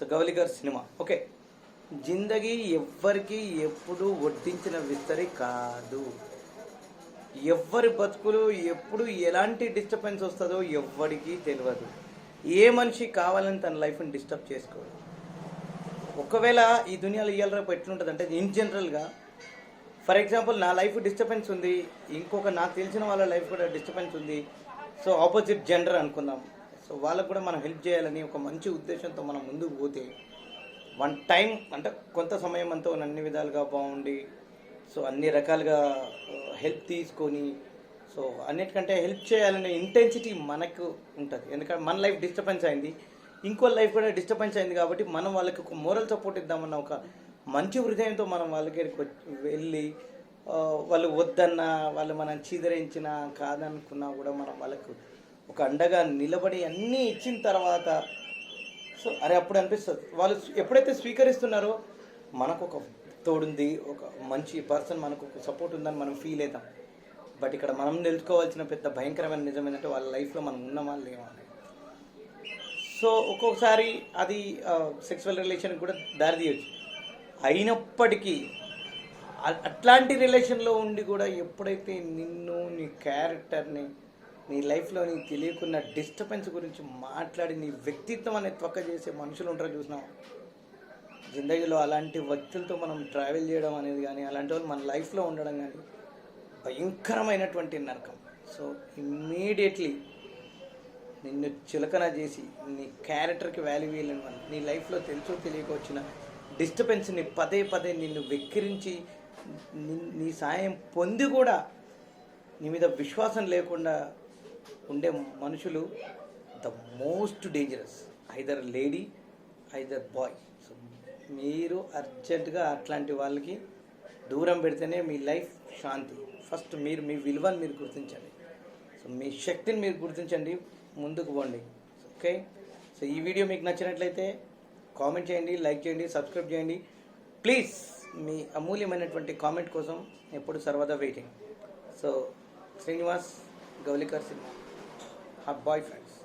So Gouli గారి cinema. Okay. జిందగీ ఎవ్వరికి ఎప్పుడు వడ్డించిన విస్తరి కాదు. ఎవ్వరి బతుకులు ఎప్పుడు ఎలాంటి డిస్టర్బెన్స్ వస్తుందో ఎవ్వడికి తెలియదు ఏ మనిషి కావాలని తన లైఫ్ని డిస్టర్బ్ చేసుకోడు. ఒకవేళ ఈ దునియాలో ఇయ్యాల రేపు ఎట్లుంటుంది అంటే ఇన్ జనరల్గా ఫర్ ఎగ్జాంపుల్ నా లైఫ్ డిస్టర్బెన్స్ ఉంది ఇంకొక నాకు తెలిసిన వాళ్ళ లైఫ్ కూడా డిస్టర్బెన్స్ ఉంది. సో ఆపోజిట్ జెండర్ అనుకుందాం. సో వాళ్ళకు కూడా మనం హెల్ప్ చేయాలని ఒక మంచి ఉద్దేశంతో మనం ముందుకు పోతే వన్ టైం అంటే కొంత సమయం అంతా అన్ని విధాలుగా బాగుండి సో అన్ని రకాలుగా uh, హెల్ప్ తీసుకొని సో అన్నిటికంటే హెల్ప్ చేయాలనే ఇంటెన్సిటీ మనకు ఉంటుంది. ఎందుకంటే మన లైఫ్ డిస్టర్బెన్స్ అయింది. ఇంకో లైఫ్ కూడా డిస్టర్బెన్స్ అయింది కాబట్టి మనం వాళ్ళకి ఒక మోరల్ సపోర్ట్ ఇద్దామన్న ఒక మంచి హృదయంతో మనం వాళ్ళకి వచ్చి- వెళ్ళి uh, వాళ్ళు వద్దన్నా వాళ్ళు మనం చీదరించినా కాదనుకున్నా కూడా మనం వాళ్ళకు ఒక అండగా నిలబడి అన్నీ ఇచ్చిన తర్వాత సో అరే అప్పుడు అనిపిస్తుంది. వాళ్ళు ఎప్పుడైతే స్వీకరిస్తున్నారో మనకు ఒక తోడుంది ఒక మంచి పర్సన్ మనకు ఒక సపోర్ట్ ఉందని మనం ఫీల్ అవుతాం. బట్ ఇక్కడ మనం తెలుసుకోవాల్సిన పెద్ద భయంకరమైన నిజం ఏంటంటే వాళ్ళ లైఫ్లో మనం ఉన్నామా లేవా సో ఒక్కొక్కసారి అది సెక్సువల్ రిలేషన్ కూడా దారి తీయచ్చు. అయినప్పటికీ అట్లాంటి రిలేషన్లో ఉండి కూడా ఎప్పుడైతే నిన్ను నీ క్యారెక్టర్ని నీ లైఫ్లో నీ తెలియకున్న డిస్టర్బెన్స్ గురించి మాట్లాడి నీ వ్యక్తిత్వం అనేది త్వక్క చేసే మనుషులు ఉంటారు చూసినాం జిందగీలో అలాంటి వ్యక్తులతో మనం ట్రావెల్ చేయడం అనేది కానీ అలాంటి వాళ్ళు మన లైఫ్లో ఉండడం కానీ భయంకరమైనటువంటి నరకం. సో ఇమ్మీడియట్లీ నిన్ను చులకన చేసి నీ క్యారెక్టర్కి వాల్యూ వేయలేని మనం నీ లైఫ్లో తెలుసో తెలియక వచ్చిన డిస్టర్బెన్స్ని పదే పదే నిన్ను వెక్కిరించి నీ సాయం పొంది కూడా నీ మీద విశ్వాసం లేకుండా ఉండే మనుషులు the most dangerous either lady either boy so మీరు అర్జెంటుగా అట్లాంటి వాళ్ళకి దూరం పెడితేనే మీ లైఫ్ శాంతి. ఫస్ట్ మీరు మీ విలువను మీరు గుర్తించండి. సో మీ శక్తిని మీరు గుర్తించండి. ముందుకు పోండి. ఓకే సో ఈ వీడియో మీకు నచ్చినట్లయితే కామెంట్ చేయండి లైక్ చేయండి సబ్స్క్రైబ్ చేయండి. ప్లీజ్ మీ అమూల్యమైనటువంటి కామెంట్ కోసం ఎప్పుడు సర్వదా waiting so Srinivas Goulikar cinema. Her boyfriends